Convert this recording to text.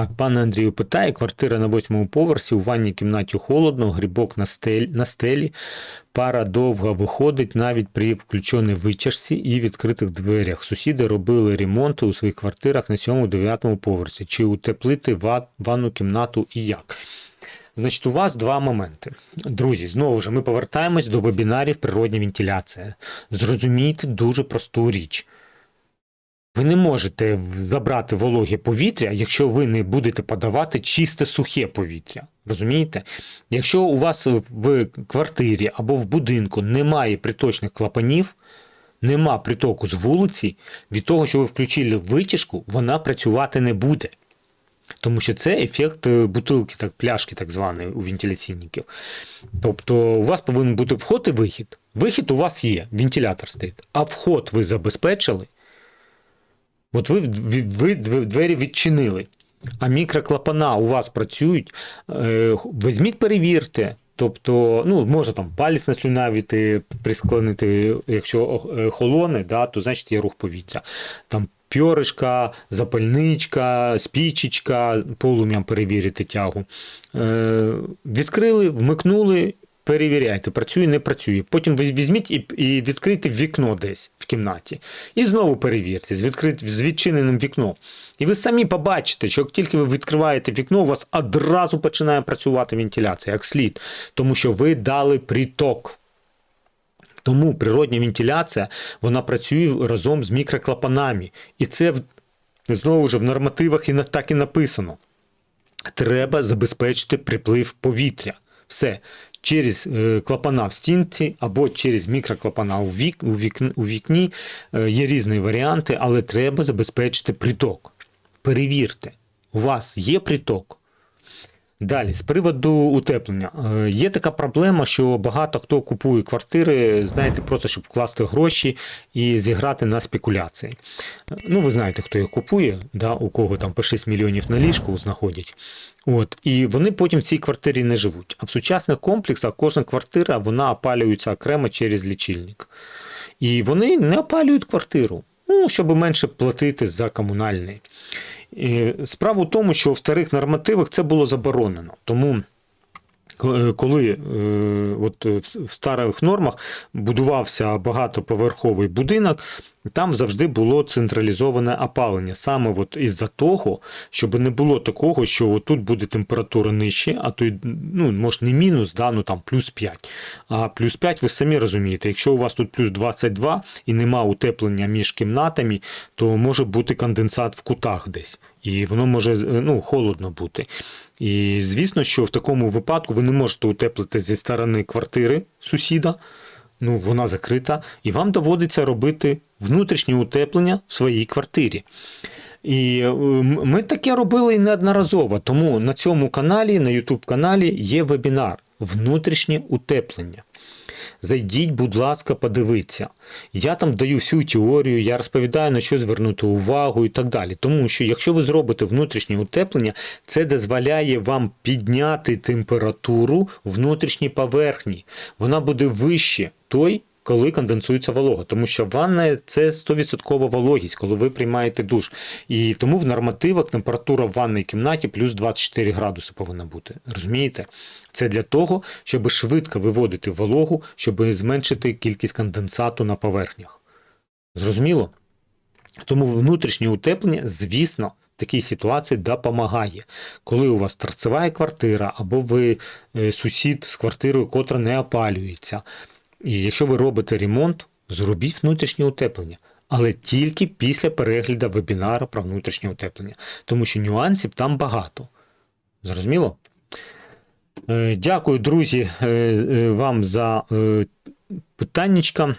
Так, пане Андрію питає, квартира на восьмому поверсі, у ванній кімнаті холодно, грибок на, стель, на стелі, пара довга виходить навіть при включеній витяжці і відкритих дверях. Сусіди робили ремонти у своїх квартирах на сьомому дев'ятому поверсі. Чи утеплити ванну кімнату і як? Значить, у вас два моменти. Друзі, знову ж ми повертаємось до вебінарів природня вентиляція. Зрозумійте дуже просту річ. Ви не можете забрати вологе повітря, якщо ви не будете подавати чисте сухе повітря. Розумієте? Якщо у вас в квартирі або в будинку немає приточних клапанів, нема притоку з вулиці, від того, що ви включили витяжку, вона працювати не буде. Тому що це ефект е, бутилки, так, пляшки, так званої, у вентиляційників. Тобто у вас повинен бути вход і вихід. Вихід у вас є, вентилятор стоїть, а вход ви забезпечили. От ви, ви, двері відчинили, а мікроклапана у вас працюють. Е, Візьміть, перевірте. Тобто, ну, може там палець наслюнавити, присклонити, якщо е, холоне, да, то значить є рух повітря. Там пьоришка, запальничка, спічечка, полум'ям перевірити тягу. Е, відкрили, вмикнули, перевіряйте, працює, не працює. Потім візьміть і, і відкрийте вікно десь в кімнаті. І знову перевірте з, відкрит, з відчиненим вікном. І ви самі побачите, що як тільки ви відкриваєте вікно, у вас одразу починає працювати вентиляція, як слід, тому що ви дали приток. Тому природня вентиляція вона працює разом з мікроклапанами. І це знову ж в нормативах і так і написано. Треба забезпечити приплив повітря. Все. Через е, клапана в стінці або через мікроклапана у, вік, у, вікні, у вікні е, є різні варіанти, але треба забезпечити приток. Перевірте, у вас є приток. Далі, з приводу утеплення. Е, Є така проблема, що багато хто купує квартири, знаєте, просто щоб вкласти гроші і зіграти на спекуляції. Е, Ну, ви знаєте, хто їх купує, да, у кого там по 6 мільйонів на ліжку знаходять. От, і вони потім в цій квартирі не живуть. А в сучасних комплексах кожна квартира вона опалюється окремо через лічильник. І вони не опалюють квартиру, ну, щоб менше платити за комунальний. Справа в тому, що в старих нормативах це було заборонено. Тому е, коли е, от в старих нормах будувався багатоповерховий будинок, там завжди було централізоване опалення. Саме от із-за того, щоб не було такого, що тут буде температура нижче, а то ну, може не мінус, да, ну там плюс 5. А плюс 5, ви самі розумієте, якщо у вас тут плюс 22 і нема утеплення між кімнатами, то може бути конденсат в кутах десь. І воно може ну, холодно бути. І звісно, що в такому випадку ви не можете утеплити зі сторони квартири сусіда, ну вона закрита, і вам доводиться робити внутрішнє утеплення в своїй квартирі. І е, ми таке робили і неодноразово. Тому на цьому каналі, на YouTube каналі, є вебінар Внутрішнє утеплення. Зайдіть, будь ласка, подивіться. Я там даю всю теорію, я розповідаю, на що звернути увагу і так далі. Тому що якщо ви зробите внутрішнє утеплення, це дозволяє вам підняти температуру внутрішній поверхні. Вона буде вище той. Коли конденсується волога, тому що ванна це 100% вологість, коли ви приймаєте душ. І тому в нормативах температура в ванній кімнаті плюс 24 градуси повинна бути. Розумієте? Це для того, щоб швидко виводити вологу, щоб зменшити кількість конденсату на поверхнях. Зрозуміло? Тому внутрішнє утеплення, звісно, в такій ситуації допомагає. Коли у вас торцева квартира, або ви е, сусід з квартирою, котра не опалюється. І якщо ви робите ремонт, зробіть внутрішнє утеплення. Але тільки після перегляду вебінару про внутрішнє утеплення. Тому що нюансів там багато. Зрозуміло? Е, Дякую, друзі, е, е, вам за питаннячка.